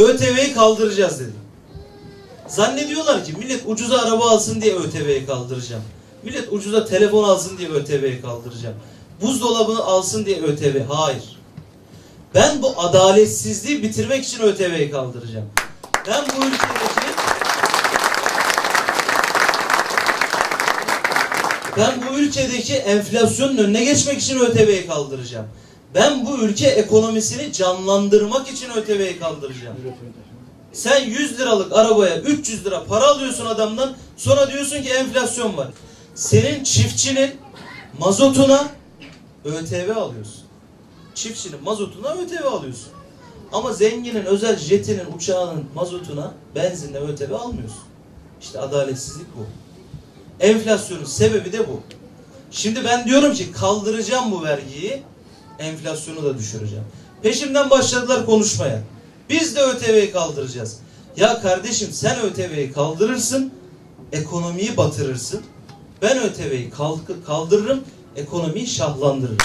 ÖTV'yi kaldıracağız dedi. Zannediyorlar ki millet ucuza araba alsın diye ÖTV'yi kaldıracağım. Millet ucuza telefon alsın diye ÖTV'yi kaldıracağım. Buzdolabını alsın diye ÖTV. Hayır. Ben bu adaletsizliği bitirmek için ÖTV'yi kaldıracağım. Ben bu ülkedeki Ben bu ülkedeki enflasyonun önüne geçmek için ÖTV'yi kaldıracağım. Ben bu ülke ekonomisini canlandırmak için ÖTV'yi kaldıracağım. Sen 100 liralık arabaya 300 lira para alıyorsun adamdan sonra diyorsun ki enflasyon var. Senin çiftçinin mazotuna ÖTV alıyorsun. Çiftçinin mazotuna ÖTV alıyorsun. Ama zenginin özel jetinin uçağının mazotuna benzinle ÖTV almıyorsun. İşte adaletsizlik bu. Enflasyonun sebebi de bu. Şimdi ben diyorum ki kaldıracağım bu vergiyi, enflasyonu da düşüreceğim. Peşimden başladılar konuşmaya. Biz de ÖTV'yi kaldıracağız. Ya kardeşim sen ÖTV'yi kaldırırsın, ekonomiyi batırırsın. Ben ÖTV'yi kaldırırım, ekonomiyi şahlandırırım.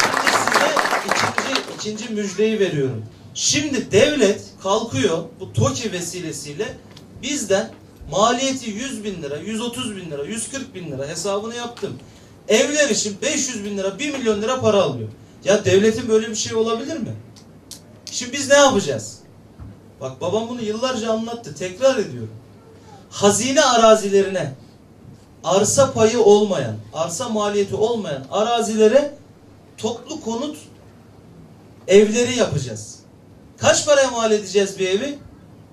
Şimdi size ikinci, ikinci müjdeyi veriyorum. Şimdi devlet kalkıyor bu TOKİ vesilesiyle bizden maliyeti 100 bin lira, 130 bin lira, 140 bin lira hesabını yaptım. Evler için 500 bin lira, 1 milyon lira para alıyor. Ya devletin böyle bir şey olabilir mi? Şimdi biz ne yapacağız? Bak babam bunu yıllarca anlattı. Tekrar ediyorum. Hazine arazilerine arsa payı olmayan, arsa maliyeti olmayan arazilere toplu konut evleri yapacağız. Kaç paraya mal edeceğiz bir evi?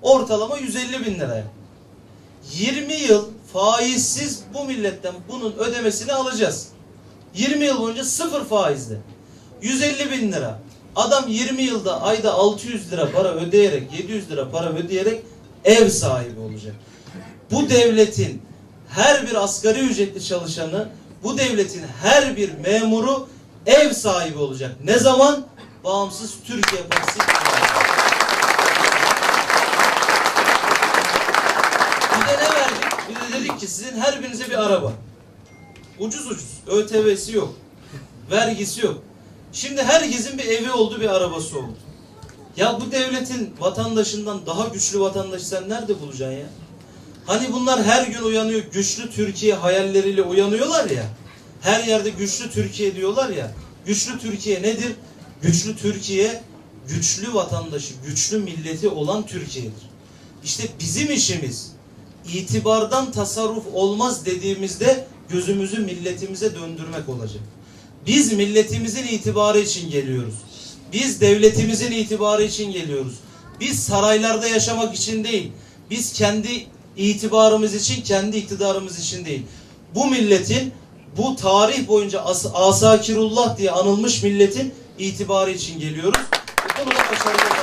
Ortalama 150 bin liraya. 20 yıl faizsiz bu milletten bunun ödemesini alacağız. 20 yıl boyunca sıfır faizle. 150 bin lira. Adam 20 yılda ayda 600 lira para ödeyerek, 700 lira para ödeyerek ev sahibi olacak. Bu devletin her bir asgari ücretli çalışanı, bu devletin her bir memuru ev sahibi olacak. Ne zaman? Bağımsız Türkiye Partisi iktidarı. Bir de ne verdik? Bir de dedik ki sizin her birinize bir araba. Ucuz ucuz. ÖTV'si yok. Vergisi yok. Şimdi herkesin bir evi oldu, bir arabası oldu. Ya bu devletin vatandaşından daha güçlü vatandaşı sen nerede bulacaksın ya? Hani bunlar her gün uyanıyor, güçlü Türkiye hayalleriyle uyanıyorlar ya. Her yerde güçlü Türkiye diyorlar ya. Güçlü Türkiye nedir? Güçlü Türkiye, güçlü vatandaşı, güçlü milleti olan Türkiye'dir. İşte bizim işimiz itibardan tasarruf olmaz dediğimizde gözümüzü milletimize döndürmek olacak. Biz milletimizin itibarı için geliyoruz. Biz devletimizin itibarı için geliyoruz. Biz saraylarda yaşamak için değil. Biz kendi itibarımız için, kendi iktidarımız için değil. Bu milletin, bu tarih boyunca as asakirullah diye anılmış milletin itibarı için geliyoruz. Bu konuda başarılı